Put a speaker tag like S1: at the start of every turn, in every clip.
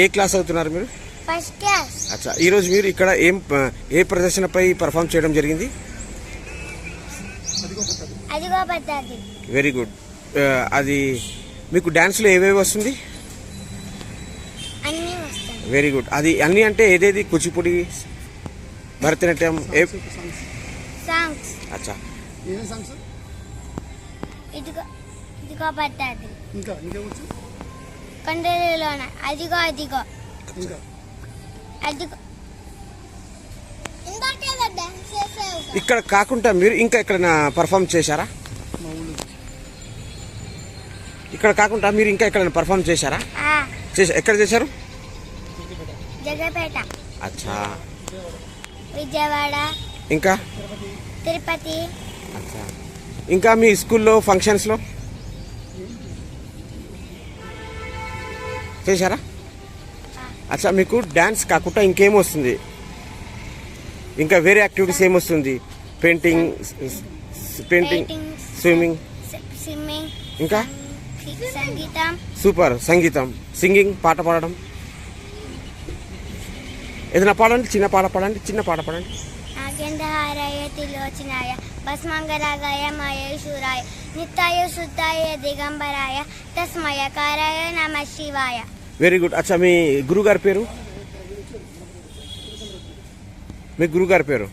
S1: ఏ class అవుతున్నారు మీరు?
S2: First class
S1: అచ్చా. ఈరోజు మీరు ఇక్కడ ఏం ఏ ప్రదర్శనపై పర్ఫామ్ చేయడం జరిగింది?
S2: అదిగో పద్ధతి
S1: వెరీ గుడ్ అది మీకు డ్యాన్స్లో ఏవేవి వస్తుంది?
S2: అన్నీ వస్తాయి.
S1: వెరీ గుడ్ అది అన్ని అంటే ఏదేది? కూచిపూడి భరతనాట్యం ఏ
S2: సాంగ్స్
S1: అచ్చా.
S2: ఇదిగో ఇదిగో పద్ధతి
S3: ఇంకా ఇంకేమొచ్చు
S2: కొండలలోన. అదిగో అదిగో.
S3: ఇంకా
S2: అదిగో.
S1: ఇక్కడ కాకుండా మీరు ఇంకా ఎక్కడైనా పర్ఫామ్ చేశారా? ఇక్కడ కాకుండా మీరు ఇంకా ఎక్కడైనా పర్ఫామ్ చేశారా? చేసా ఎక్కడ చేశారు?
S2: జగపేట
S1: అచ్చా.
S2: విజయవాడ.
S1: ఇంకా?
S2: తిరుపతి.
S1: అచ్చా. ఇంకా మీ స్కూల్లో ఫంక్షన్స్లో చేశారా? అచ్చా మీకు డ్యాన్స్ కాకుండా ఇంకేం వస్తుంది? ఇంకా వేరే యాక్టివిటీస్ ఏమొస్తుంది పెయింటింగ్ పెయింటింగ్ స్విమ్మింగ్
S2: స్విమ్మింగ్
S1: ఇంకా?
S2: సంగీతం.
S1: సూపర్ సంగీతం. సింగింగ్ పాట పాడడం. ఏదైనా పాడండి చిన్న పాట పాడండి చిన్న పాట పాడండి.
S2: నాగేంద్రహారాయ తిలోచనాయ భస్మంగరాగాయ మహేశ్వరాయ. నిత్యాయ శుద్ధాయ దిగంబరాయ తస్మయకారాయ నమ శివాయ
S1: వెరీ గుడ్ అచ్చా మీ గురుగారి పేరు? మీ గురుగారి పేరు?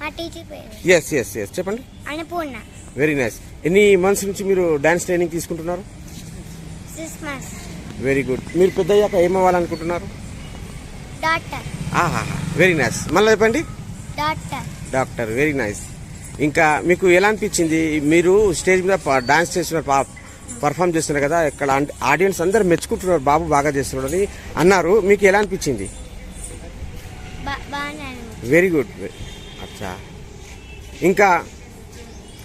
S2: మా టీచర్ పేరు.
S1: ఎస్ ఎస్ ఎస్ చెప్పండి.
S2: అన్నపూర్ణ.
S1: వెరీ నైస్ ఎన్ని మంత్స్ నుంచి మీరు డాన్స్ ట్రైనింగ్ తీసుకుంటున్నారు?
S2: సిక్స్ మంత్స్
S1: వెరీ గుడ్ మీరు పెద్ద అయ్యాక ఏమవ్వాలనుకుంటున్నారు
S2: డాక్టర్
S1: ఆహా వెరీ నైస్ మళ్ళీ చెప్పండి.
S2: డాక్టర్
S1: డాక్టర్ వెరీ నైస్ ఇంకా మీకు ఎలా అనిపించింది? మీరు స్టేజ్ మీద డాన్స్ చేస్తున్నారు పా- పర్ఫామ్ చేస్తున్నారు కదా ఇక్కడ ఆడియన్స్ అందరు మెచ్చుకుంటున్నారు బాబు బాగా చేస్తున్నాడు అని అన్నారు. మీకు ఎలా అనిపించింది? వెరీ గుడ్ అచ్చా. ఇంకా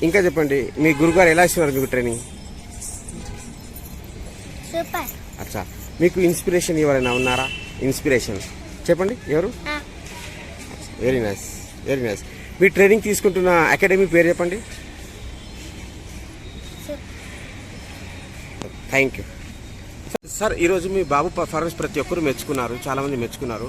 S1: ఇంకా చెప్పండి మీ గురుగారు ఎలా ఇస్తున్నారు మీకు ట్రైనింగ్ అచ్చా. మీకు ఇన్స్పిరేషన్ ఎవరైనా ఉన్నారా? ఇన్స్పిరేషన్ చెప్పండి ఎవరు? వెరీ నైస్ వెరీ నైస్ మీ ట్రైనింగ్ తీసుకుంటున్న అకాడమీ పేరు చెప్పండి. థ్యాంక్ యూ సార్ ఈరోజు మీ బాబు పర్ఫార్మెన్స్ ప్రతి ఒక్కరు మెచ్చుకున్నారు చాలామంది మెచ్చుకున్నారు.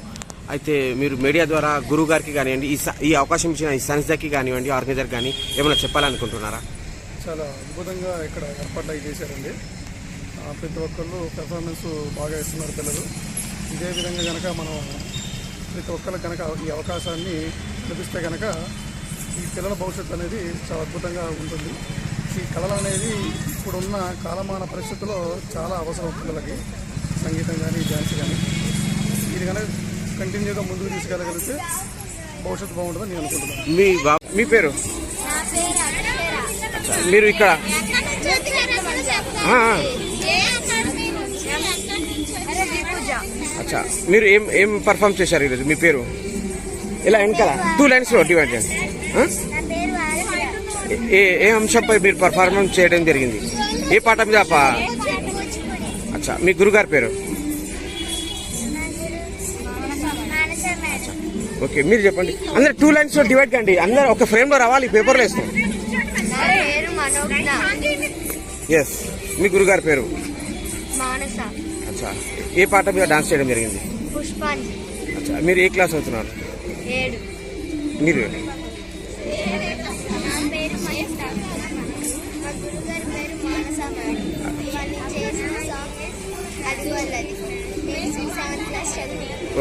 S1: అయితే మీరు మీడియా ద్వారా గురువు గారికి కానివ్వండి ఈ స- ఈ అవకాశం ఇచ్చిన ఈ సంస్థకి కానివ్వండి ఆర్గనైజర్ కానీ ఏమైనా చెప్పాలనుకుంటున్నారా?
S3: చాలా అద్భుతంగా ఇక్కడ ఏర్పాట్లు చేశారండి. ప్రతి ఒక్కళ్ళు పెర్ఫార్మెన్స్ బాగా ఇస్తున్నారు పిల్లలు. ఇదే విధంగా కనుక మనం ప్రతి ఒక్కరికి కనుక ఈ అవకాశాన్ని లభిస్తే కనుక ఈ పిల్లల భవిష్యత్తు అనేది చాలా అద్భుతంగా ఉంటుంది. ఈ కళలు అనేది ఇప్పుడున్న కాలమాన పరిస్థితుల్లో చాలా అవసరం పిల్లలకి. సంగీతం కానీ డ్యాన్స్ కానీ ఇది కనుక కంటిన్యూగా ముందుకు తీసుకెళ్ళగలిగితే భవిష్యత్తు బాగుంటుందని నేను అనుకుంటున్నాను.
S1: మీ మీ పేరు? మీరు ఇక్కడ? అచ్చా. మీరు ఏం ఏం పర్ఫామ్ చేశారు ఈరోజు? మీ పేరు? ఇలా వెనకాల. టూ లైన్స్లో డివైడ్ చేయండి. ఏ ఏ అంశంపై మీరు పర్ఫార్మెన్స్ చేయడం జరిగింది? ఏ పాట మీద అచ్చా మీ గురుగారి పేరు? ఓకే మీరు చెప్పండి. అందరు టూ లైన్స్లో డివైడ్ కండి. అందరు ఒక ఫ్రేమ్లో రావాలి పేపర్లో వేస్తాం ఎస్ మీ గురుగారి పేరు? అచ్చా ఏ పాట మీద డాన్స్ చేయడం జరిగింది? అచ్చా మీరు ఏ క్లాస్ అవుతున్నారు? మీరు?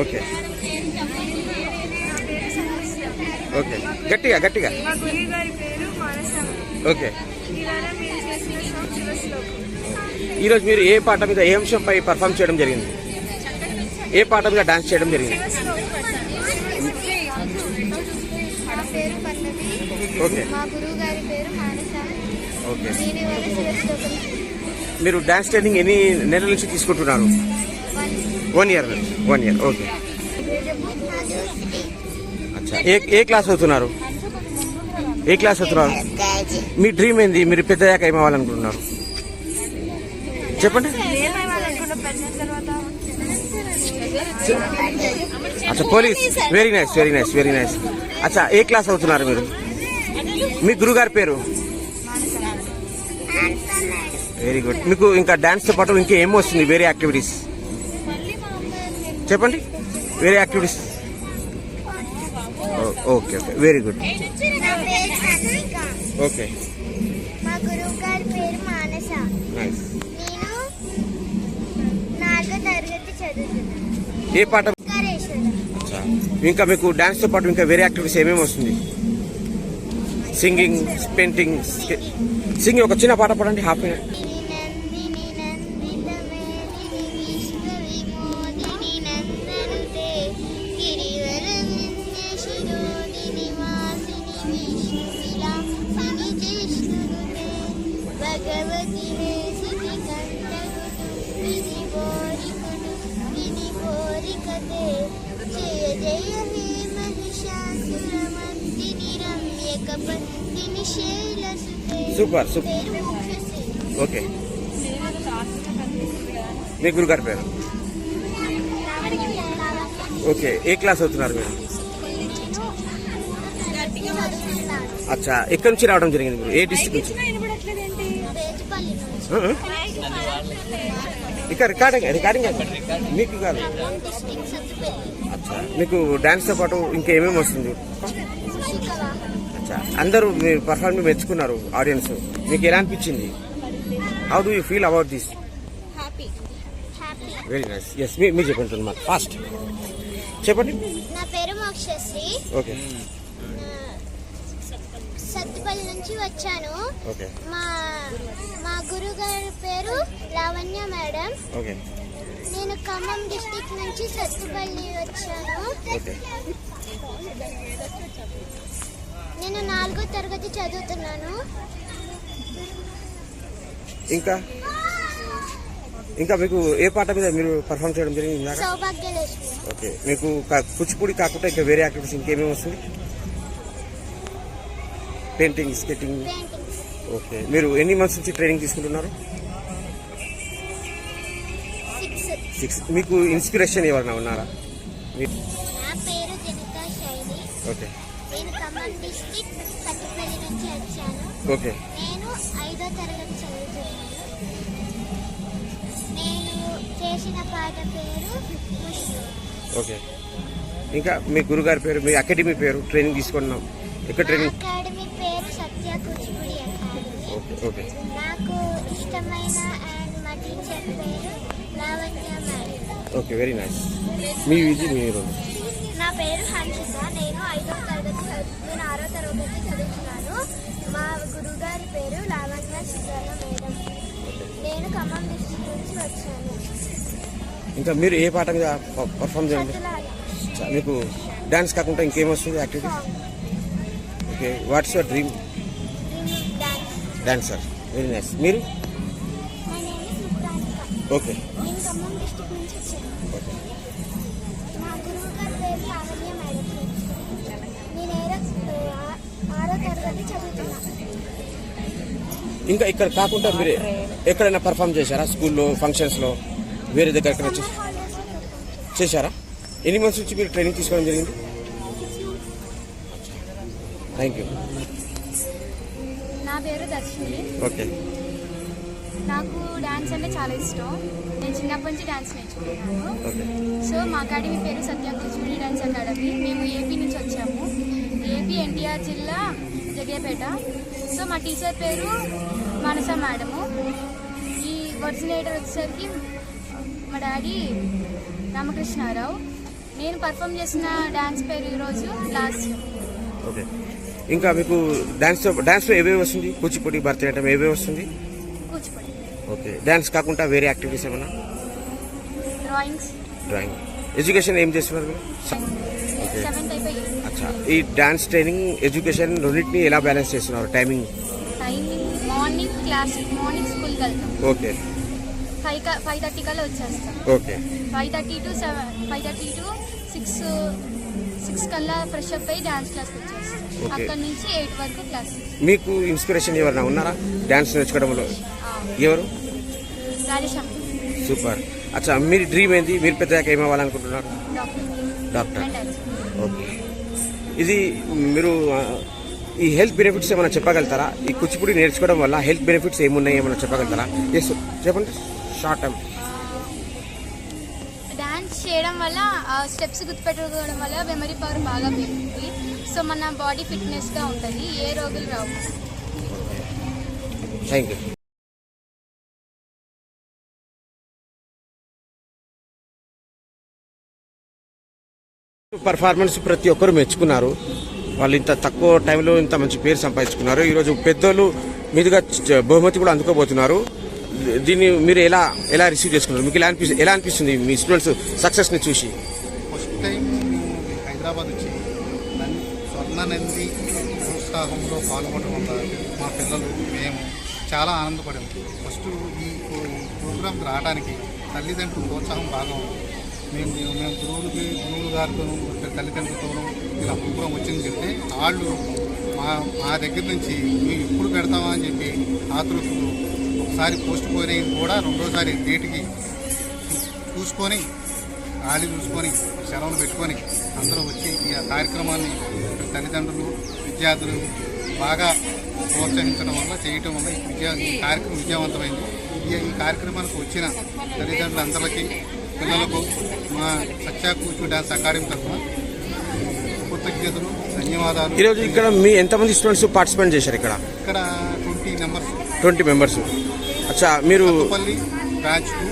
S1: ఓకే. ఓకే. గట్టిగా గట్టిగా. ఓకే. ఈరోజు మీరు ఏ పాట మీద ఏ అంశంపై పర్ఫామ్ చేయడం జరిగింది? ఏ పాట మీద డాన్స్ చేయడం జరిగింది?
S2: మా గురువు గారి పేరు మానస.
S1: ఓకే. మీరు డాన్స్ ట్రైనింగ్ ఎన్ని నెలల నుంచి తీసుకుంటున్నారు? One year. One year. Okay. అచ్చా. ఏ ఏ క్లాస్ అవుతున్నారు ఏ క్లాస్ అవుతున్నారు మీ డ్రీమ్ ఏంది? మీరు పెద్దయ్యాక ఏం అవ్వాలనుకుంటున్నారు చెప్పండి. అచ్చా police. Very nice very nice very nice అచ్చా ఏ క్లాస్ అవుతున్నారు మీరు? మీ గురుగారి పేరు? వెరీ గుడ్ మీకు ఇంకా డాన్స్తో పాటు ఇంకా ఏం వస్తుంది? వేరే యాక్టివిటీస్ చెప్పండి. వేరే activities okay
S2: okay very good
S1: okay
S2: మా గురువు గారి పేరు మానస.
S1: నైస్
S2: నేను నాలుగో తరగతి చదువుతున్నాను.
S1: ఏ పాట. ఇంకా మీకు డాన్స్తో పాటు ఇంకా వేరే యాక్టివిటీస్ ఏమేమి వస్తుంది? సింగింగ్ పెయింటింగ్ సింగింగ్ ఒక చిన్న పాట పాడండి హాఫ్ సూపర్ సూపర్ ఓకే. మీ గురుగారి పేరు? ఓకే ఏ క్లాస్ అవుతున్నారు మీరు? అచ్చా ఎక్కడి నుంచి రావడం జరిగింది మీరు? ఏ డిస్ట్రిక్ట్ నుంచి. ఇక్కడ రికార్డింగ్ రికార్డింగ్. మీకు కాదు. అచ్చా. మీకు డాన్స్తో పాటు ఇంకా ఏమేమి వస్తుంది? అందరూ మీ పర్ఫార్మెన్స్ మెచ్చుకున్నారు ఆడియన్స్ మీకు ఎలా అనిపించింది? How do you feel about this
S2: happy happy
S1: very nice yes మీ మీరు చెప్పండి మాకు ఫాస్ట్ చెప్పండి.
S2: నా పేరు మోక్షశ్రీ.
S1: ఓకే
S2: సత్తుపల్లి నుంచి వచ్చాను. మా మా గురుగారి పేరు లావణ్య మేడం. నేను ఖమ్మం డిస్ట్రిక్ట్ నుంచి సత్తుపల్లి వచ్చాను. నేను నాలుగో తరగతి చదువుతున్నాను.
S1: ఇంకా? ఇంకా మీకు ఏ పాట మీద మీరు పర్ఫామ్ చేయడం జరిగింది
S2: సౌభాగ్యలక్ష్మి.
S1: ఓకే. మీకు కా- కూచిపూడి కాకుండా ఇంకా వేరే యాక్టివిటీస్ ఇంకేమేమి వస్తుంది పెయింటింగ్ స్కెటింగ్ ఓకే. మీరు ఎన్ని మంత్స్ నుంచి ట్రైనింగ్ తీసుకుంటున్నారు?
S2: సిక్స్
S1: సిక్స్ మీకు ఇన్స్పిరేషన్ ఎవరైనా ఉన్నారా? మీ-
S2: నా పేరు జనితా శైలి.
S1: ఓకే.
S2: ఖమ్మం డిస్ట్రిక్ట్ సత్తుపల్లి నుంచి వచ్చాను.
S1: ఓకే.
S2: నేను ఐదో తరగతి చదువుతున్నాను. నేను చేసిన పాట పేరు
S1: ఓకే. ఇంకా మీ గురుగారి పేరు మీ అకాడమీ పేరు ట్రైనింగ్ తీసుకున్నాం ఎక్కడ ట్రైనింగ్
S2: అకాడమీ పేరు Satya Kuchipudi academy.
S1: Okay okay.
S2: నాకు ఇష్టమైన అండ్ మా టీచర్ పేరు Lavanya madam.
S1: Okay very nice మీ ఇది మీరు.
S2: పేరు హన్షిత నేను ఐదో తరగతి నేను ఆరో తరగతి చదువుతున్నాను. మా గురుగారి పేరు లావణ్య సుజాల మేడం. నేను ఖమ్మం డిస్ట్రిక్ట్ నుంచి వచ్చాను.
S1: ఇంకా మీరు ఏ పాట మీద పర్ఫామ్ చేయండి? మీకు డాన్స్ కాకుండా ఇంకేం వస్తుంది
S2: activity
S1: okay what's your dream?
S2: Dance.
S1: Dancer. Very nice. మీరు? ఓకే. ఓకే.
S2: లావణ్య మేడం. నేను ఏరో ఆ- ఆరో తరగతి చదువుతున్నా.
S1: ఇంకా ఇక్కడ కాకుండా మీరు ఎక్కడైనా పర్ఫామ్ చేశారా? స్కూల్లో ఫంక్షన్స్లో వేరే దగ్గర ఎక్కడ చేశారా? ఎన్ని మంత్స్ నుంచి మీరు ట్రైనింగ్ తీసుకోవడం జరిగింది? థ్యాంక్ యూ
S4: నా పేరు దర్శిని.
S1: ఓకే
S4: నాకు డాన్స్ అంటే చాలా ఇష్టం. చిన్నప్పటి నుంచి డాన్స్ నేర్చుకున్నాను సో మా అకాడమీ పేరు సత్య కూచిపూడి డాన్స్ అకాడమీ. మేము ఏపీ నుంచి వచ్చాము. ఏపీ ఎన్టీఆర్ జిల్లా జగియపేట సో మా టీచర్ పేరు మానస మేడము. ఈ ఒరిజినేటర్ వచ్చేసరికి మా డాడీ రామకృష్ణారావు. నేను పర్ఫామ్ చేసిన డాన్స్ పేరు ఈరోజు లాస్ట్
S1: ఓకే. ఇంకా మీకు డాన్స్ డాన్స్లో ఏవేవి వస్తుంది? కూచిపూడి భరతనాట్యం ఏవేవి వస్తుంది? ఓకే. డాన్స్ కాకుండా వేరే యాక్టివిటీస్ ఏమన్నా
S4: డ్రాయింగ్స్
S1: డ్రాయింగ్ ఎడ్యుకేషన్ ఏం చేస్తున్నారు ఓకే అచ్చా. ఈ డాన్స్ ట్రైనింగ్ ఎడ్యుకేషన్ రెండింటిని ఎలా బ్యాలెన్స్ చేస్తున్నారు? Timing
S4: timing morning class morning స్కూల్కి వెళ్తాం.
S1: ఓకే
S4: ఫైవ్ ఫైవ్ థర్టీ కల్లా వచ్చేస్తాం.
S1: Okay
S4: five thirty to seven five thirty to six six కల్లా ఫ్రెష్ అప్ అయ్యి డాన్స్ క్లాస్కి వచ్చేస్తాం. అక్కడ నుంచి ఎయిట్ వరకు క్లాస్
S1: మీకు ఇన్స్పిరేషన్ ఎవరైనా ఉన్నారా? డాన్స్ నేర్చుకోవడంలో? ఎవరు? సూపర్. అచ్చా మీరు డ్రీమ్ ఏంది? మీరు పెద్దగా ఏమవ్వాలనుకుంటున్నారు
S4: డాక్టర్.
S1: ఓకే. ఇది మీరు ఈ హెల్త్ బెనిఫిట్స్ ఏమైనా చెప్పగలుగుతారా? ఈ కూచిపూడి నేర్చుకోవడం వల్ల హెల్త్ బెనిఫిట్స్ ఏమున్నాయి ఏమైనా చెప్పగలుగుతారా? ఎస్ చెప్పండి. షార్ట్ టైం
S4: డాన్స్ చేయడం వల్ల స్టెప్స్ గుర్తుపెట్టుకోవడం వల్ల మెమరీ పవర్ బాగా పెరుగుతుంది. సో మన బాడీ ఫిట్నెస్గా ఉంటుంది. ఏ రోగులు రావు.
S1: థ్యాంక్ యూ పర్ఫార్మెన్స్ ప్రతి ఒక్కరు మెచ్చుకున్నారు. వాళ్ళు ఇంత తక్కువ టైంలో ఇంత మంచి పేరు సంపాదించుకున్నారు. ఈరోజు పెద్దోళ్ళు మీదుగా బహుమతి కూడా అందుకోబోతున్నారు. దీన్ని మీరు ఎలా ఎలా రిసీవ్ చేసుకున్నారు? మీకు ఎలా అనిపిస్తుంది ఎలా అనిపిస్తుంది మీ స్టూడెంట్స్ సక్సెస్ని చూసి?
S5: ఫస్ట్ టైం హైదరాబాద్ వచ్చి స్వర్ణనంది ఉత్సాహంలో పాల్గొనడం వల్ల మా పిల్లలు మేము చాలా ఆనందపడాము. ఫస్ట్ ఈ ప్రోగ్రాం ప్రోగ్రాంకి రావడానికి తల్లిదండ్రుల ప్రోత్సాహం బాగా ఉంది మేము మేము మేము గురువులకి గురువులు గారితో తల్లిదండ్రులతో తల్లిదండ్రులతోనూ ఇలా ప్రోగ్రాం వచ్చింది చెప్తే వాళ్ళు మా మా దగ్గర నుంచి మేము ఎప్పుడు పెడతామా అని చెప్పి ఆతృతులు ఒకసారి పోస్ట్ పోయిన కూడా రెండోసారి డేట్కి చూసుకొని ఖాళీ చూసుకొని సెలవులు పెట్టుకొని అందరూ వచ్చి ఈ కార్యక్రమాన్ని తల్లిదండ్రులు విద్యార్థులు బాగా ప్రోత్సహించడం వల్ల చేయటం వల్ల ఈ విజయ ఈ కార్యక్రమం విజయవంతమైంది. ఈ కార్యక్రమానికి వచ్చిన తల్లిదండ్రులందరికీ పిల్లలకు మా సత్యా కూర్చు డ్యాన్స్ అకాడమీ తరఫున కృతజ్ఞతలు ధన్యవాదాలు.
S1: ఈరోజు ఇక్కడ మీ ఎంతమంది స్టూడెంట్స్ పార్టిసిపేట్ చేశారు ఇక్కడ?
S5: ఇక్కడ ట్వంటీ నెంబర్స్
S1: ట్వంటీ మెంబర్స్. అచ్చా మీరు
S5: Sathupalli branch two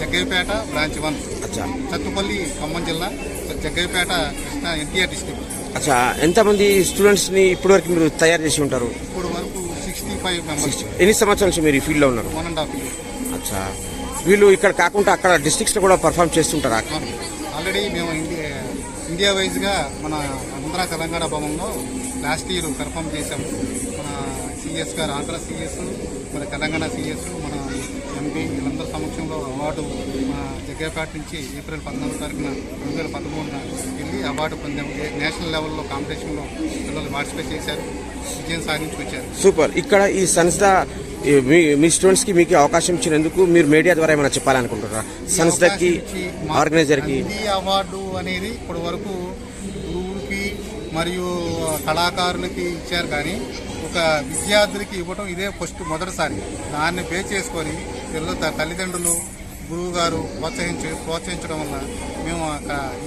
S5: Jaggayyapeta branch one.
S1: అచ్చా.
S5: సత్తుపల్లి ఖమ్మం జిల్లా జగ్గయ్యపేట కృష్ణా ఎన్టీఆర్ డిస్టిక్.
S1: అచ్చా ఎంతమంది స్టూడెంట్స్ని ఇప్పటివరకు మీరు తయారు చేసి ఉంటారు?
S5: ఇప్పుడు వరకు సిక్స్టీ ఫైవ్ మెంబర్స్.
S1: ఎన్ని సంవత్సరాల నుంచి మీరు ఈ ఫీల్డ్లో ఉన్నారు?
S5: One and half year.
S1: అచ్చా. వీళ్ళు ఇక్కడ కాకుండా అక్కడ డిస్ట్రిక్ట్స్లో కూడా పర్ఫామ్ చేస్తుంటారా
S5: ఆల్రెడీ మేము ఇండియా ఇండియా వైజ్గా మన ఆంధ్ర తెలంగాణ భవన్లో లాస్ట్ ఇయర్ పెర్ఫామ్ చేశాము. మన సిఎస్ గారు ఆంధ్ర సిఎస్ మన తెలంగాణ సిఎస్ మన ఎంపీ వీళ్ళందరి సమక్షంలో అవార్డు మన జగ్గేపేట నుంచి ఏప్రిల్ పద్నాలుగు తారీఖున రెండు వేల పదమూడున వెళ్ళి అవార్డు పొందాము. నేషనల్ లెవెల్లో కాంపిటీషన్లో పిల్లలు పార్టిసిపేట్ చేశారు. విజయం సాధించి వచ్చారు.
S1: సూపర్ ఇక్కడ ఈ సంస్థ మీ మీ స్టూడెంట్స్కి మీకు అవకాశం ఇచ్చినందుకు మీరు మీడియా ద్వారా ఏమైనా చెప్పాలనుకుంటున్నారా? సంస్థకి ఆర్గనైజర్కి
S5: అవార్డు అనేది ఇప్పటి వరకు గురువులకి మరియు కళాకారులకి ఇచ్చారు కానీ ఒక విద్యార్థులకి ఇవ్వడం ఇదే ఫస్ట్ మొదటిసారి. దాన్ని బే చేసుకొని పిల్లల తల్లిదండ్రులు గురువు గారు ప్రోత్సహించి ప్రోత్సహించడం వల్ల మేము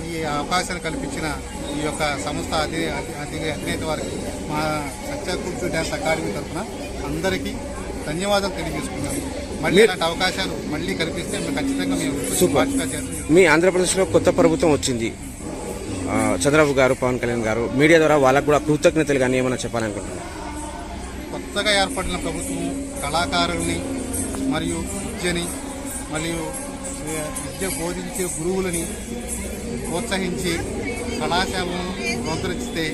S5: ఈ అవకాశాన్ని కల్పించిన ఈ యొక్క సంస్థ అధి అధినేత వారికి మా సత్య కూర్చు డ్యాన్స్ అకాడమీ తరఫున అందరికీ ధన్యవాదాలు తెలియజేసుకున్నాము మళ్ళీ ఇలాంటి అవకాశాలు మళ్ళీ కల్పిస్తే మేము ఖచ్చితంగా మేము
S1: మీ ఆంధ్రప్రదేశ్లో కొత్త ప్రభుత్వం వచ్చింది. చంద్రబాబు గారు పవన్ కళ్యాణ్ గారు మీడియా ద్వారా వాళ్ళకు కూడా కృతజ్ఞతలు కానీ ఏమైనా చెప్పాలనుకుంటున్నారు?
S5: కొత్తగా ఏర్పడిన ప్రభుత్వం కళాకారుల్ని మరియు విద్యని మరియు విద్య బోధించే గురువులని ప్రోత్సహించి కళాశాలను ప్రోత్సహిస్తే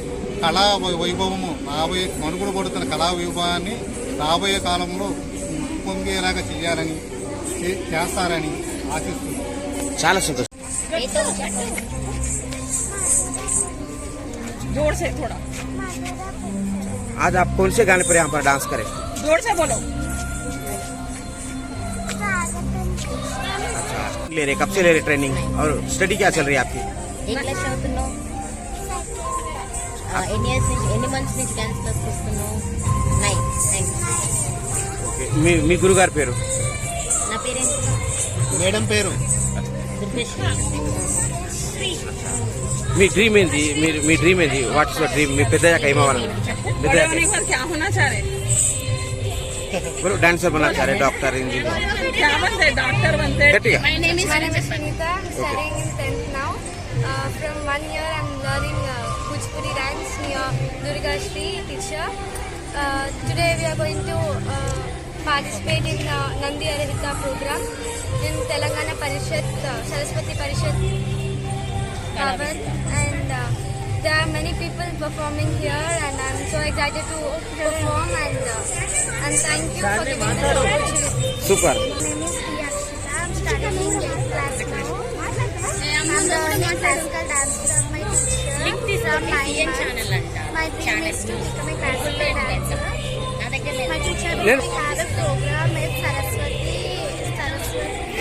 S5: కళా వైభవము రాబోయే మనుగడ పడుతున్న కళా వైభవాన్ని రాబోయే కాలంలో పొంగేలాగా చేయాలని చే- చేస్తారని ఆశిస్తున్నాను
S1: చాలా సంతోషం
S6: जोर से थोड़ा
S1: आज आप कौन से गाने पर यहाँ पर डांस करें
S6: जोर से बोलो
S1: ले रहे कब से ले रहे ट्रेनिंग और स्टडी क्या चल रही है आपकी
S7: ఏ క్లాస్ చదువుతున్నావు ఆ, ఎన్ని ఇయర్స్ నుంచి ఎన్ని మంత్స్ నుంచి డాన్స్ క్లాస్కి వస్తున్నావు నైన్ థ్యాంక్స్
S1: ఓకే మీ మీ గురుగారి పేరు
S7: నా పేరేంటి
S5: మేడం పేరు
S1: మీ డ్రీమ్ ఏంది మీరు మీ డ్రీమ్ ఏంది వాట్స్ యువర్ డ్రీమ్ మీ పెద్దయ్యాక ఏమవ్వాలని పెద్దయ్యాక
S2: డాన్సర్ బనా చారే డాక్టర్ ఇంజనీర్ గట్టిగా From one year, I'm learning uh, Bhojpuri rhymes near Durga Shri teacher. Uh, today, we are going to uh, participate in uh, Nandi Arahita program in Telangana Parishad, uh, Saraswati Parishad, Kavan. And uh, there are many people performing here and I'm so excited to perform and, uh, and thank you for giving this opportunity.
S1: Super.
S2: My name is Piyakshita. I'm studying in class now. Uh, I'm learning classical dance from my teacher. My,
S7: my,
S2: my dream is to become a classical dancer.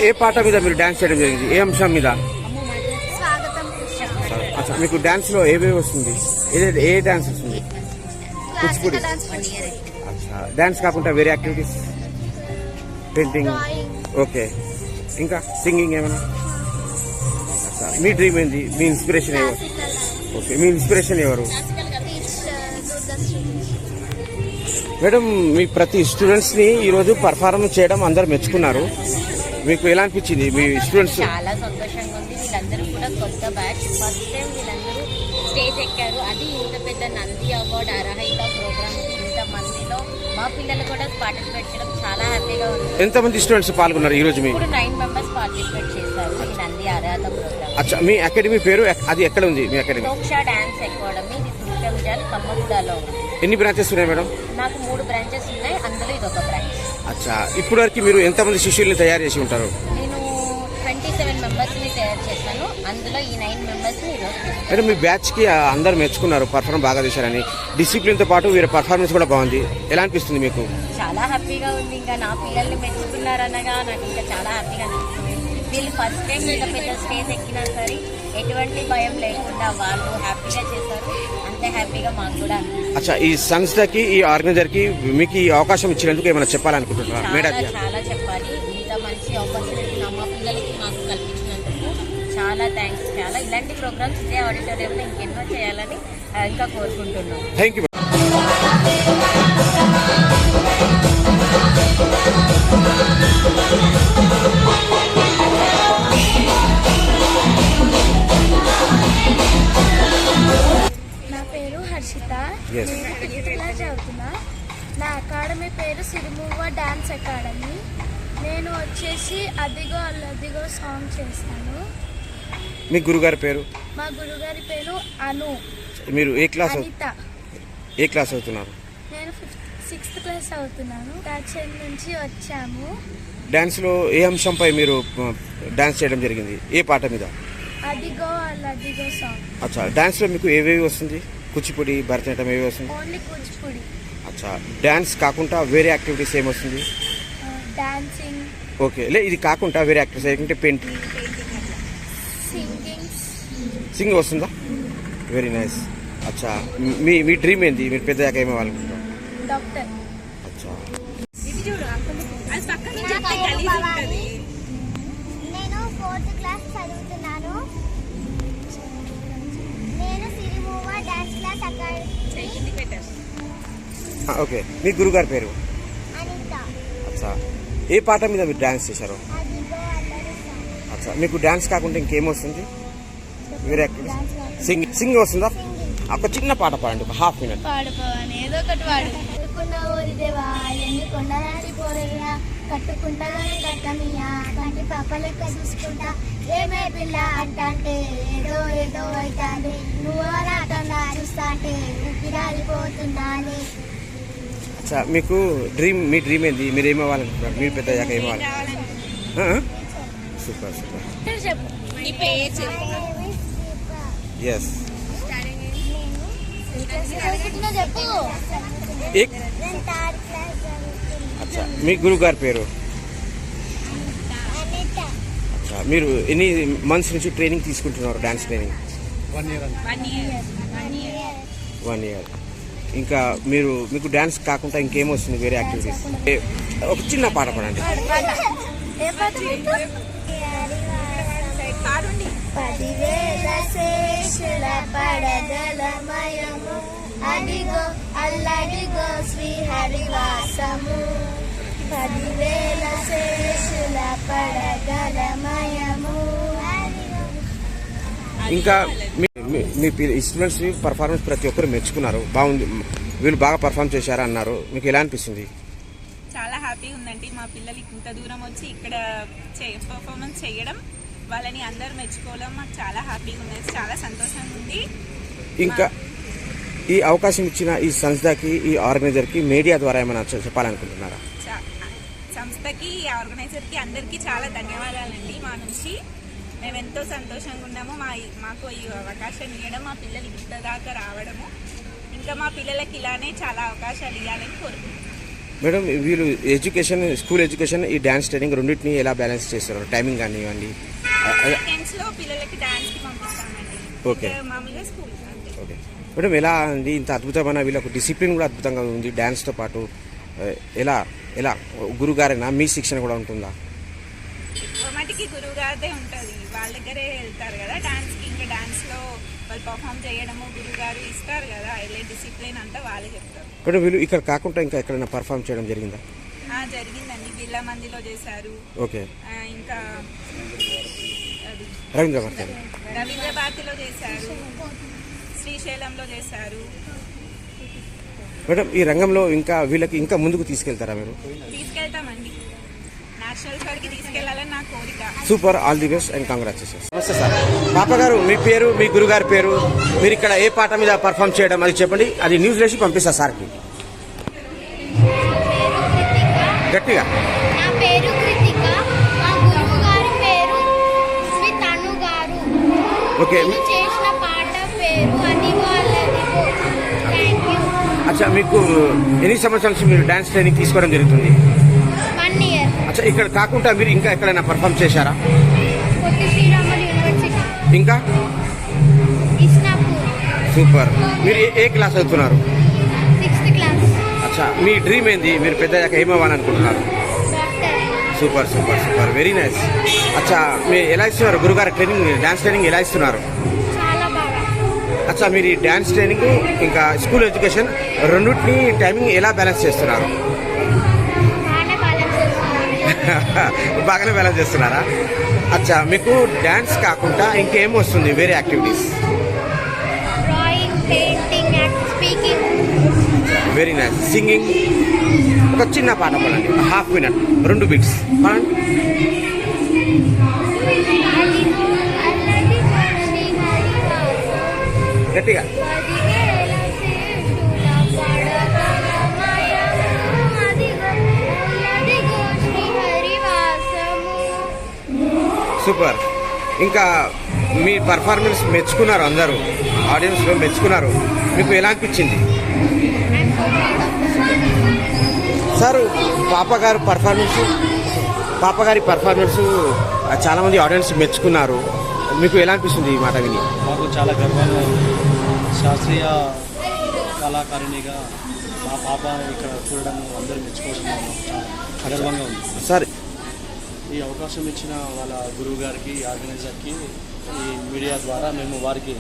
S1: ఏ పాట మీద మీరు dance చేయడం జరిగింది? ఏ అంశం మీద? అచ్చా మీకు డాన్స్లో ఏవేవి వస్తుంది? ఏ ఏ డాన్స్ వస్తుంది?
S2: కూచిపూడి. డాన్స్
S1: అచ్చా డాన్స్ కాకుండా వేరే యాక్టివిటీస్ పెయింటింగ్ ఓకే ఇంకా సింగింగ్ ఏమైనా? మీ డ్రీమ్ ఏంది? మీ ఇన్స్పిరేషన్ ఎవరు? ఓకే మీ ఇన్స్పిరేషన్ ఎవరు? మేడం మీ ప్రతి స్టూడెంట్స్ని ఈరోజు పర్ఫార్మెన్స్ చేయడం అందరు మెచ్చుకున్నారు. మీకు ఎలా అనిపించింది? మీ స్టూడెంట్స్
S7: చాలా సంతోషంగా ఉంది. వీళ్ళందరూ కూడా కొత్త బ్యాచ్ ఫస్ట్ టైం వీళ్ళందరూ స్టేజ్ ఎక్కారు. అది ఇంత పెద్ద నంది అవార్డ్ అర్హత ప్రోగ్రామ్ ఇంత మందిలో మా పిల్లలు కూడా పార్టిసిపేట్ చేయడం చాలా హ్యాపీగా ఉంది.
S1: ఎంతమంది స్టూడెంట్స్ పాల్గొన్నారు ఈ రోజు మీ
S7: ఇప్పుడు నైన్ మెంబర్స్ పార్టిసిపేట్ చేశారు ఈ నంది అర్హత ప్రోగ్రామ్
S1: అచ్చా మీ అకాడమీ పేరు అది ఎక్కడ ఉంది మీ అకాడమీ
S7: మోక్ష డాన్స్ అకాడమీ ఇది దుర్గంజల్ కమ్మగూడలో ఉంది.
S1: ఎన్ని బ్రాంచెస్ ఉన్నాయి మేడం?
S7: నాకు మూడు బ్రాంచెస్ ఉన్నాయి. అందులో ఇది ఒక బ్రాంచ్
S1: అచ్చా. ఇప్పటి వరకు మీరు ఎంతమంది శిష్యుల్ని తయారు చేసి ఉంటారు?
S7: నేను ట్వంటీ సెవెన్ మెంబర్స్ని తయారు చేశాను. అందులో ఈ నైన్ మెంబర్స్ని ఈరోజు తీసుకున్నాను.
S1: మేడం మీ బ్యాచ్కి అందరు మెచ్చుకున్నారు. పర్ఫార్మ్ బాగా చేశారని. డిసిప్లిన్తో పాటు వీరి పర్ఫార్మెన్స్ కూడా బాగుంది. ఎలా అనిపిస్తుంది మీకు?
S7: చాలా హ్యాపీగా ఉంది. ఇంకా నా పిల్లల్ని మెచ్చుకున్నారనగా నాకు ఇంకా చాలా హ్యాపీగా అనిపిస్తుంది. వీళ్ళు ఫస్ట్ టైం ఇంత పెద్ద స్టేజ్ ఎక్కినా సరే ఎటువంటి భయం లేకుండా వాళ్ళు హ్యాపీగా చేశారు. హ్యాపీగా మాకు కూడా అనిపిస్తుంది
S1: అచ్చా ఈ సంస్థకి ఈ ఆర్గనైజర్కి మీకు ఈ అవకాశం ఇచ్చినందుకు ఏమైనా చెప్పాలనుకుంటున్నారా? మేడం
S7: చాలా చెప్పాలి. ఇంత మంచి ఆపర్చునిటీ మా పిల్లలకి మాకు కల్పించినందుకు చాలా థ్యాంక్స్ చాలా. ఇలాంటి ప్రోగ్రామ్స్ ఇదే ఆడిటోరియంలో ఇంకెన్నో చేయాలని ఇంకా కోరుకుంటున్నాం.
S1: థ్యాంక్ యూ
S2: క్లాస్ చదువుతున్నా? నా అకాడమీ పేరు సిరిమువ్వ డాన్స్ అకాడమీ. నేను వచ్చేసి అదిగో అల్లదిగో సాంగ్ చేస్తాను.
S1: మీ గురుగారి పేరు?
S2: మా గురుగారి పేరు అను.
S1: మీరు ఏ క్లాస్
S2: అనిత.
S1: ఏ క్లాస్ అవుతున్నారు
S2: నేను సిక్స్త్ క్లాస్ చదువుతున్నాను. రాచల్ నుంచి వచ్చాము.
S1: డాన్స్లో ఏ అంశంపై మీరు డాన్స్ చేయడం జరిగింది? ఏ పాట మీద?
S2: అదిగో అల్లదిగో సాంగ్.
S1: అచ్చా డాన్స్లో మీకు ఏవేవి వస్తుంది? కూచిపూడి భరతనాట్యం ఏవి వస్తుంది?
S2: ఓన్లీ కూచిపూడి.
S1: అచ్చా డాన్స్ కాకుండా వేరే యాక్టివిటీస్ ఏమొస్తుంది
S2: డాన్సింగ్.
S1: ఓకే లే ఇది కాకుండా వేరే యాక్టివిటీస్ ఏంటంటే పెయింట్
S2: సింగింగ్
S1: సింగ్ వస్తుందా? వెరీ నైస్ అచ్చా మీ మీ డ్రీమ్ ఏంది? మీరు పెద్ద ఏమో వాళ్ళనుకుంటారు
S2: డాక్టర్.
S1: అచ్చా.
S2: నేను ఫోర్త్ క్లాస్ చదువుతున్నాను
S1: ఓకే. మీ గురుగారి పేరు?
S2: అనిత.
S1: అచ్చా. ఏ పాట మీద మీరు డాన్స్ చేశారు? అచ్చా. మీకు డాన్స్ కాకుండా ఇంకేమొస్తుంది? వేరే యాక్టివిటీస్ సింగ్ సింగ్ వస్తుందా? ఒక చిన్న పాట పాడండి ఒక హాఫ్ మినిట్.
S2: ఏదో ఒకటి కట్టుకుంటా కట్టమియా. కంటి పాప లెక్క చూసుకుంటా. ఏమే పిల్ల అంటే ఏదో ఏదో అవుతాది. నువ్వు నాటంగా చూస్తా అంటే ఊపిరాలిపోతున్నానే
S1: అచ్చా మీకు డ్రీమ్ మీ డ్రీమ్ ఏంది? మీరు ఏమవ్వాలనుకుంటున్నారు మీరు పెద్ద అయ్యాక ఏమవ్వాలి సూపర్ సూపర్. ఎస్ అచ్చా మీ గురుగారి పేరు? అచ్చా మీరు ఎన్ని మంత్స్ నుంచి ట్రైనింగ్ తీసుకుంటున్నారు dance
S5: training one year
S6: one year one year
S1: one year ఇంకా మీరు మీకు డాన్స్ కాకుండా ఇంకేమొస్తుంది వేరే యాక్టివిటీస్ ఒక చిన్న పాట పాడండి.
S2: పదివేల శేషుల పడగలమయము అడిగో అల్లడిగో పదివేల శేషుల పడగలమయము
S1: ఇంకా మీ స్టూడెంట్స్ పర్ఫార్మెన్స్ ప్రతి ఒక్కరు మెచ్చుకున్నారు. బాగుంది. వీళ్ళు బాగా పర్ఫామ్ చేశారు అన్నారు. మీకు ఎలా అనిపిస్తుంది?
S6: చాలా హ్యాపీగా ఉందండి. మా పిల్లలు ఇంత దూరం వచ్చి ఇక్కడ పర్ఫార్మెన్స్ చేయడం వాళ్ళని అందరూ మెచ్చుకోవడం మాకు చాలా హ్యాపీగా ఉంది. చాలా సంతోషంగా ఉంది.
S1: ఇంకా ఈ అవకాశం ఇచ్చిన ఈ సంస్థకి ఈ ఆర్గనైజర్కి మీడియా ద్వారా ఏమైనా చెప్పాలనుకుంటున్నారా?
S6: సంస్థకి ఆర్గనైజర్కి అందరికీ చాలా ధన్యవాదాలండి మా నుంచి. మేము ఎంతో సంతోషంగా ఉన్నాము. మా మాకు ఈ అవకాశం ఇవ్వడం మా పిల్లలు ఇంత దాకా రావడము. ఇంకా మా పిల్లలకి ఇలానే చాలా అవకాశాలు ఇవ్వాలని కోరుకుంటున్నాను
S1: మేడం వీళ్ళు ఎడ్యుకేషన్ స్కూల్ ఎడ్యుకేషన్ ఈ డ్యాన్స్ ట్రైనింగ్ రెండింటిని ఎలా బ్యాలెన్స్ చేస్తారు? టైమింగ్ కానివ్వండి.
S6: లో పిల్లలకి డాన్స్కి పంపిస్తామండి.
S1: ఓకే.
S6: మామూలుగా స్కూల్
S1: ఓకే. మేడం ఎలా అండి? ఇంత అద్భుతమైన వీళ్ళకు డిసిప్లిన్ కూడా అద్భుతంగా ఉంది డ్యాన్స్తో పాటు. ఎలా? ఎలా? గురుగారేనా? మీ శిక్షణ కూడా ఉంటుందా?
S6: మటుకి ఉంటుంది. వాళ్ళ దగ్గరే వెళ్తారు కదా ఇంకా వాళ్ళు పర్ఫామ్ చేయడము ఇస్తారు కదా వెళ్ళే డిసిప్లిన్ అంతా వాళ్ళే చెప్తారు.
S1: మేడం వీళ్ళు ఇక్కడ కాకుండా ఇంకా ఎక్కడైనా పర్ఫామ్ చేయడం జరిగిందా?
S6: జరిగిందండి. బిర్లా మందిలో చేశారు.
S1: ఓకే.
S6: ఇంకా
S1: రవీంద్ర
S6: భారతిలో చేశారు. శ్రీశైలంలో చేశారు.
S1: మేడం ఈ రంగంలో ఇంకా వీళ్ళకి ఇంకా ముందుకు తీసుకెళ్తారా మీరు?
S6: తీసుకెళ్తామండి.
S1: Super all the best and congratulations నమస్తే సార్. పాప గారు మీ పేరు మీ గురుగారి పేరు మీరు ఇక్కడ ఏ పాట మీద పర్ఫామ్ చేయడం అది చెప్పండి. అది న్యూస్ వేసి పంపిస్తా సార్కి. గట్టిగా. ఓకే. అచ్చా మీకు ఎన్ని సంవత్సరాల నుంచి మీరు డాన్స్ ట్రైనింగ్ తీసుకోవడం జరుగుతుంది?
S2: వన్ ఇయర్
S1: అచ్చా ఇక్కడ కాకుండా మీరు ఇంకా ఎక్కడైనా పర్ఫామ్ చేశారా?
S2: పొట్టి శ్రీరాములు యూనివర్సిటీ
S1: ఇంకా?
S2: ఇస్నాపూర్
S1: సూపర్. మీరు ఏ- ఏ క్లాస్
S2: సిక్స్త్ క్లాస్
S1: అచ్చా మీ డ్రీమ్ ఏంది? మీరు పెద్దయ్యాక ఏమవ్వాలనుకుంటున్నారు
S2: doctor
S1: super super super. Very nice అచ్చా మీరు ఎలా ఇస్తున్నారు? గురుగారు ట్రైనింగ్ డాన్స్ ట్రైనింగ్ ఎలా ఇస్తున్నారు?
S2: చాలా
S1: అచ్చా మీరు ఈ డాన్స్ ట్రైనింగ్ ఇంకా స్కూల్ ఎడ్యుకేషన్ రెండింటిని టైమింగ్ ఎలా బ్యాలెన్స్ చేస్తున్నారు?
S2: బాగానే బ్యాలెన్స్
S1: చేస్తున్నారా? అచ్చా మీకు డాన్స్ కాకుండా ఇంకేం వస్తుంది వేరే యాక్టివిటీస్? వెరీ నైస్ సింగింగ్ ఒక చిన్న పాట పాడండి. Half minute. రెండు బిట్స్. పాడండి గట్టిగా. సూపర్. ఇంకా మీ పర్ఫార్మెన్స్ మెచ్చుకున్నారు అందరూ. ఆడియన్స్లో మెచ్చుకున్నారు. మీకు ఎలా అనిపించింది? సార్ పాపగారు పర్ఫార్మెన్స్ పాపగారి పర్ఫార్మెన్స్ చాలామంది ఆడియన్స్ మెచ్చుకున్నారు. మీకు ఎలా అనిపిస్తుంది ఈ మాట విని?
S8: మాకు చాలా గర్వంగా ఉంది. శాస్త్రీయ కళాకారిణిగా మా పాప ఇక్కడ చూడడం అందరూ మెచ్చుకోవడం చాలా గర్వంగా ఉంది.
S1: సార్.
S8: ఈ అవకాశం ఇచ్చిన వాళ్ళ గురువు గారికి ఆర్గనైజర్కి ఈ మీడియా ద్వారా మేము వారికి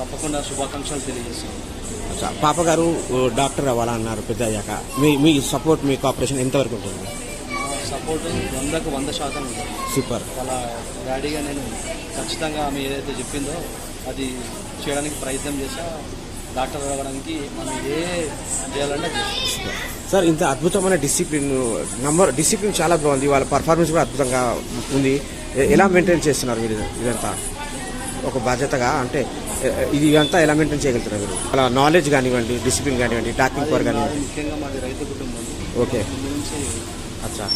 S8: తప్పకుండా శుభాకాంక్షలు తెలియజేస్తున్నాం
S1: పాప గారు డాక్టర్ అవ్వాలన్నారు పెద్ద అయ్యాక మీ మీ సపోర్ట్ మీ కోఆపరేషన్ ఎంతవరకు ఉంటుంది?
S8: సపోర్ట్ వందకు వంద శాతం
S1: సూపర్.
S8: వాళ్ళ డాడీగా నేను ఖచ్చితంగా ఆమె ఏదైతే చెప్పిందో అది చేయడానికి ప్రయత్నం చేశా డాక్టర్ అవ్వడానికి ఆమె ఏ చేయాలంటే.
S1: సార్ ఇంత అద్భుతమైన డిసిప్లిన్ నంబర్ డిసిప్లిన్ చాలా బాగుంది. వాళ్ళ పర్ఫార్మెన్స్ కూడా అద్భుతంగా ఉంది. ఎలా మెయింటైన్ చేస్తున్నారు మీరు ఇదంతా? ఒక బాధ్యతగా అంటే ఇది ఇదంతా ఎలా మెయింటైన్ చేయగలుగుతున్నారు మీరు? వాళ్ళ నాలెడ్జ్ కానివ్వండి డిసిప్లిన్ కానివ్వండి టాకింగ్ పవర్ కానివ్వండి. ఓకే. అచ్చా.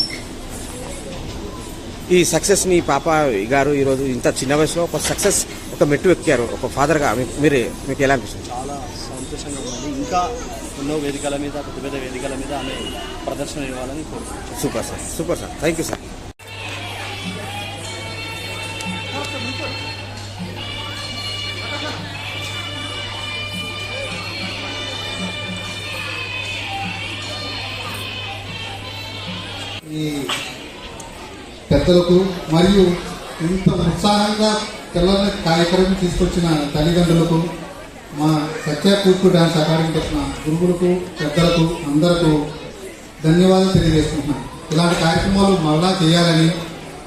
S1: ఈ సక్సెస్ని పాప గారు ఈరోజు ఇంత చిన్న వయసులో ఒక సక్సెస్ ఒక మెట్టు ఎక్కారు. ఒక ఫాదర్గా మీరే మీకు ఎలా అనిపిస్తుంది?
S8: చాలా సంతోషంగా ఉంది ఇంకా ఎన్నో వేదికల మీద పెద్ద పెద్ద వేదికల మీద ఆమె ప్రదర్శన ఇవ్వాలని కోరుకుంటున్నాను.
S1: Super sir super sir. Thank you
S9: sir పెద్దలకు మరియు ఇంత ఉత్సాహంగా పిల్లల కార్యక్రమం తీసుకొచ్చిన తల్లిదండ్రులకు మా సత్య కూర్పు డాన్స్ అకాడమీ తరఫున గురువులకు పెద్దలకు అందరకు ధన్యవాదాలు తెలియజేసుకుంటున్నాను. ఇలాంటి కార్యక్రమాలు మరలా చేయాలని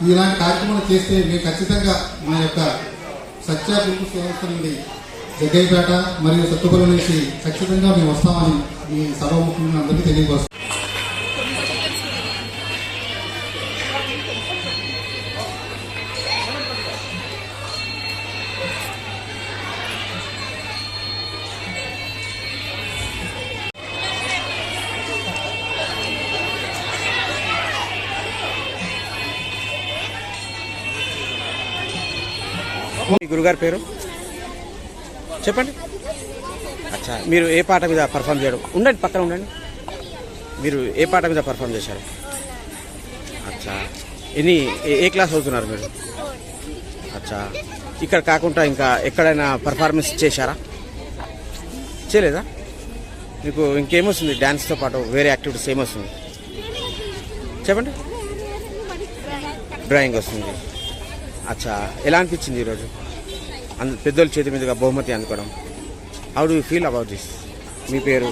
S9: ఇలాంటి కార్యక్రమాలు చేస్తే మేము ఖచ్చితంగా మా యొక్క
S5: సత్య కూర్పు సంస్థ నుండి జగ్గయ్యపేట మరియు సత్తుపల్లి నుంచి ఖచ్చితంగా మేము వస్తామని మీ సభాముఖంగా అందరికీ
S1: తెలియజేస్తాం గురుగారి పేరు? చెప్పండి. అచ్చా. మీరు ఏ పాట మీద పర్ఫామ్ చేయడం? ఉండండి పక్కన ఉండండి. మీరు ఏ పాట మీద పర్ఫామ్ చేశారు? అచ్చా. ఎన్ని ఏ- ఏ క్లాస్ అవుతున్నారు మీరు? అచ్చా. ఇక్కడ కాకుండా ఇంకా ఎక్కడైనా పర్ఫార్మెన్స్ చేశారా? చేయలేదా? మీకు ఇంకేమొస్తుంది? డ్యాన్స్తో పాటు వేరే యాక్టివిటీస్ ఏమొస్తుంది? చెప్పండి. డ్రాయింగ్ వస్తుంది. అచ్చా ఎలా అనిపించింది ఈరోజు? అంద పెద్దోళ్ళ చేతి మీదుగా బహుమతి అందుకోవడం. How do feel about this మీ పేరు?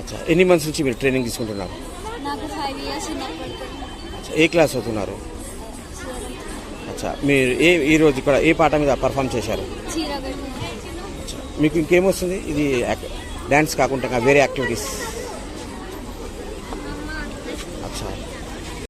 S1: అచ్చా ఎన్ని మంత్స్ నుంచి మీరు ట్రైనింగ్ తీసుకుంటున్నారు? ఏ క్లాస్ అవుతున్నారు అచ్చా మీరు ఏ ఈరోజు ఇక్కడ ఏ పాట మీద పర్ఫామ్ చేశారు? మీకు ఇంకేమొస్తుంది ఇది డ్యాన్స్ కాకుండా వేరే యాక్టివిటీస్